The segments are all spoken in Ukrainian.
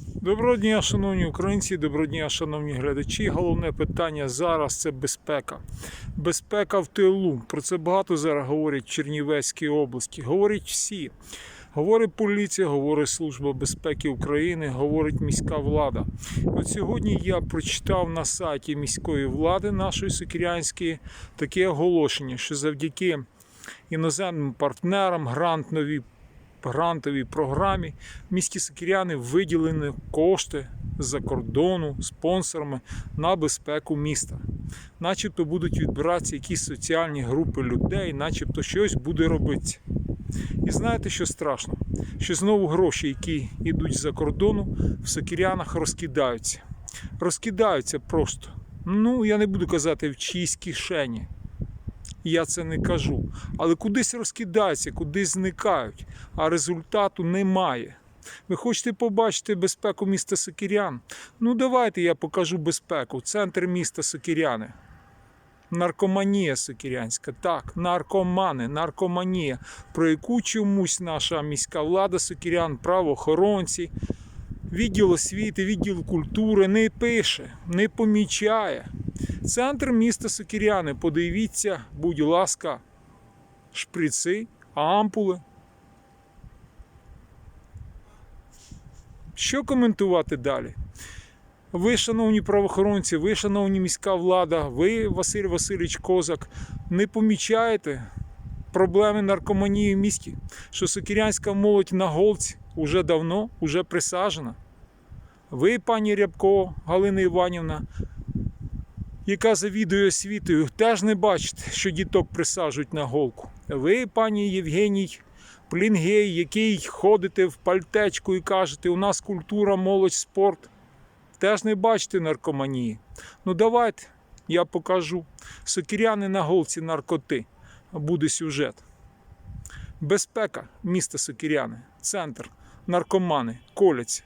Доброго дня, шановні українці, доброго дня, шановні глядачі. Головне питання зараз це безпека. Безпека в тилу. Про це багато зараз говорять в Чернівецькій області. Говорять всі. Говорить поліція, говорить Служба безпеки України, говорить міська влада. От сьогодні я прочитав на сайті міської влади нашої Сокирянської таке оголошення, що завдяки іноземним партнерам, грантовій грантовій програмі в місті Сокиряни виділені кошти з-за кордону спонсорами на безпеку міста. Начебто будуть відбиратися якісь соціальні групи людей, начебто щось буде робитися. І знаєте, що страшно? Що знову гроші, які йдуть за кордону, в Сокирянах розкидаються. Розкидаються просто. Ну, я не буду казати в чиїсь кишені. Я це не кажу. Але кудись розкидаються, кудись зникають, а результату немає. Ви хочете побачити безпеку міста Сокирян? Ну давайте я покажу безпеку. Центр міста Сокиряни. Наркоманія сокирянська. Так, наркомани, наркоманія, про яку чомусь наша міська влада Сокирян, правоохоронці, відділ освіти, відділ культури не пише, не помічає. Центр міста Сокиряни. Подивіться, будь ласка, шприци, ампули. Що коментувати далі? Ви, шановні правоохоронці, ви, шановні міська влада, ви, Василь Васильович Козак, не помічаєте проблеми наркоманії в місті, що сокирянська молодь на голці уже давно, уже присаджена. Ви, пані Рябко, Галина Іванівна, яка завідує освітою, теж не бачите, що діток присаджують на голку. Ви, пані Євгеній Плінгей, який ходите в пальтечку і кажете, у нас культура, молодь, спорт, теж не бачите наркоманії. Ну давайте, я покажу. Сокиряни на голці наркоти. Буде сюжет. Безпека міста Сокиряни, центр, наркомани, коляться.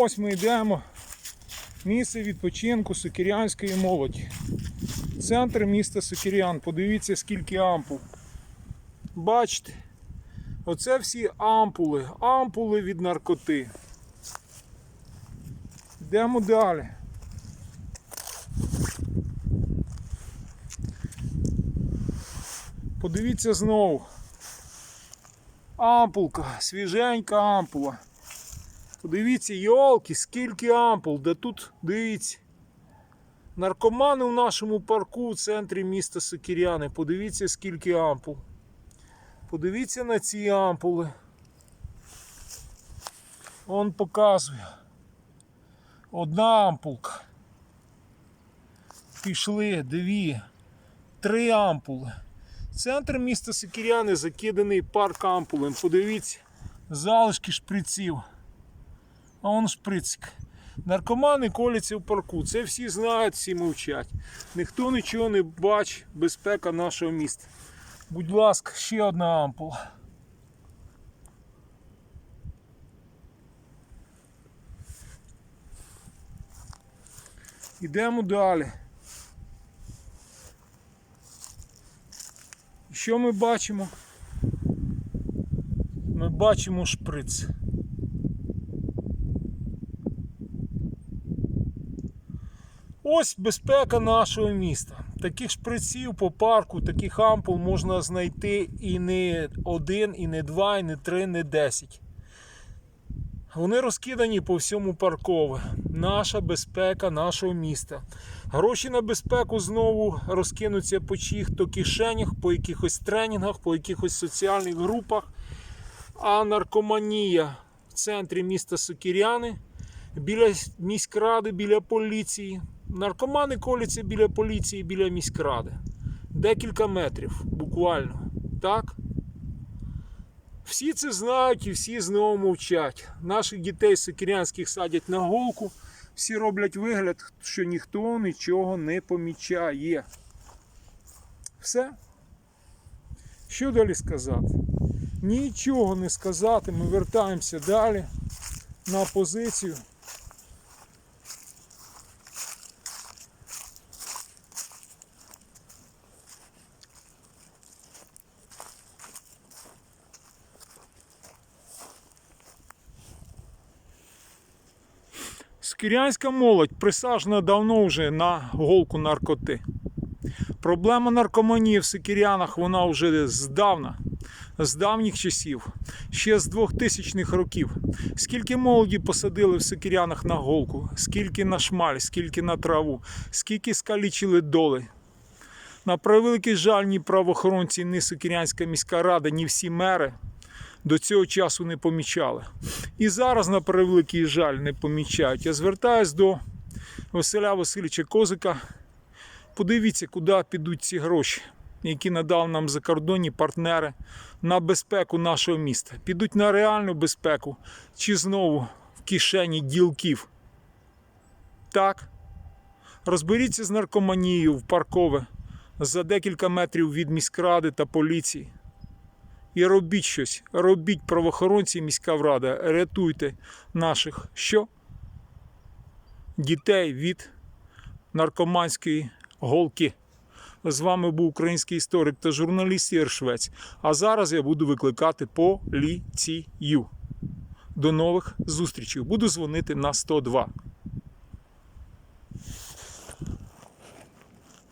Ось ми йдемо. Місце відпочинку Сокирянської молоді. Центр міста Сокирян. Подивіться, скільки ампул. Бачите? Оце всі ампули. Ампули від наркоти. Йдемо далі. Подивіться знову. Ампулка, свіженька ампула. Подивіться, йолки, скільки ампул, де тут, дивіться. Наркомани в нашому парку в центрі міста Сокиряни. Подивіться, скільки ампул. Подивіться на ці ампули. Он показує. Одна ампулка. Пішли, дві, три ампули. Центр міста Сокиряни закиданий парк ампулем. Подивіться, залишки шприців. А он шприцик. Наркомани коляться в парку. Це всі знають, всі мовчать. Ніхто нічого не бачить. Безпека нашого міста. Будь ласка, ще одна ампула. Йдемо далі. Що ми бачимо? Ми бачимо шприц. Ось безпека нашого міста. Таких шприців по парку, таких ампул можна знайти і не один, і не два, і не три, не десять. Вони розкидані по всьому паркове. Наша безпека нашого міста. Гроші на безпеку знову розкинуться по чиїх-то кишенях, по якихось тренінгах, по якихось соціальних групах. А наркоманія в центрі міста Сокиряни, біля міськради, біля поліції. Наркомани коляться біля поліції, біля міськради. Декілька метрів, буквально. Так? Всі це знають і всі знову мовчать. Наших дітей сокирянських садять на голку, всі роблять вигляд, що ніхто нічого не помічає. Все. Що далі сказати? Нічого не сказати. Ми вертаємося далі на позицію. Шкірянська молодь присаджена давно вже на голку наркоти. Проблема наркоманії в Сикірянах вона вже здавна, з давніх часів, ще з 2000-х років. Скільки молоді посадили в Сикірянах на голку, скільки на шмаль, скільки на траву, скільки скалічили доли. На превеликий жаль, ні правоохоронці, ні Сокирянська міська рада, ні всі мери до цього часу не помічали. І зараз, на превеликий жаль, не помічають. Я звертаюсь до Василя Васильовича Козика. Подивіться, куди підуть ці гроші, які надали нам закордонні партнери на безпеку нашого міста. Підуть на реальну безпеку чи знову в кишені ділків. Так. Розберіться з наркоманією в паркове за декілька метрів від міськради та поліції. І робіть щось, робіть правоохоронці міська рада, рятуйте наших що? Дітей від наркоманської голки. З вами був український історик та журналіст Ігор Швець. А зараз я буду викликати поліцію. До нових зустрічей. Буду дзвонити на 102.